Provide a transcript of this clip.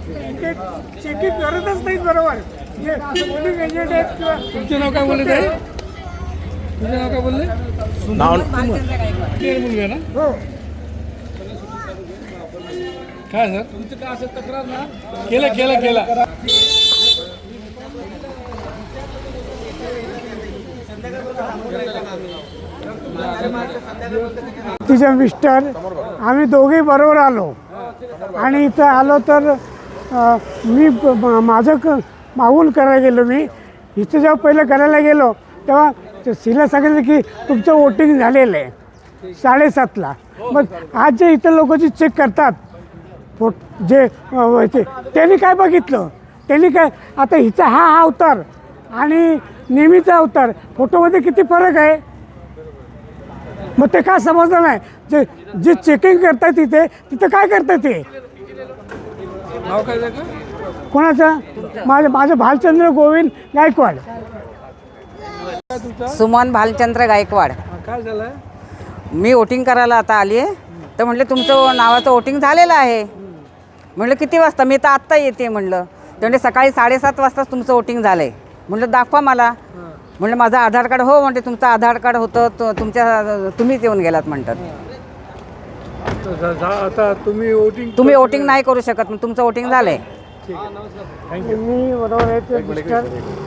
Checking करतच नाही बरोबर तुमचे नाव काय बोलले ते तुझे नाव काय बोलले नाव मुलगा ना हो काय सर तुमचं काय असेल तक्रार ना केलं केलं केलं तिचे मिस्टर आम्ही दोघे बरोबर आलो. आणि इथं आलो तर मी माझं क मागून करायला गेलो मी. इथं जेव्हा पहिलं करायला गेलो तेव्हा ते सिला सांगितलं की तुमचं वोटिंग झालेलं आहे. साडेसातला. मग आज जे इथं लोक जे चेक करतात फोट जे ते त्यांनी काय बघितलं? त्यांनी काय आता हिचा हा हा अवतार आणि नेहमीचा अवतार फोटोमध्ये किती फरक आहे? मग ते काय समजलं नाही? जे जे चेकिंग करतात तिथे तिथं काय करतात ते? नाव काय त्याचं? कोणाचं? माझं माझं भालचंद्र गोविंद गायकवाड. काय तुमचा? सुमन भालचंद्र गायकवाड. हा, काय झालंय? मी वोटिंग करायला आता आली आहे तर म्हटलं तुमचं नावाचं वोटिंग झालेलं आहे. म्हटलं किती वाजता? मी तर आत्ता येते म्हटलं. ते म्हणजे सकाळी साडेसात वाजताच तुमचं वोटिंग झालं आहे म्हटलं दाखवा मला. म्हटलं माझं आधार कार्ड हो म्हणते तुमचं आधार कार्ड होतं तो तुमच्या तुम्हीच येऊन गेलात म्हणतात. तर आता तुम्ही वोटिंग तुम्ही वोटिंग नाही करू शकत मग तुमचं वोटिंग झालं आहे. ठीक आहे थँक्यू मी बरोबर आहे ते मिस्टर.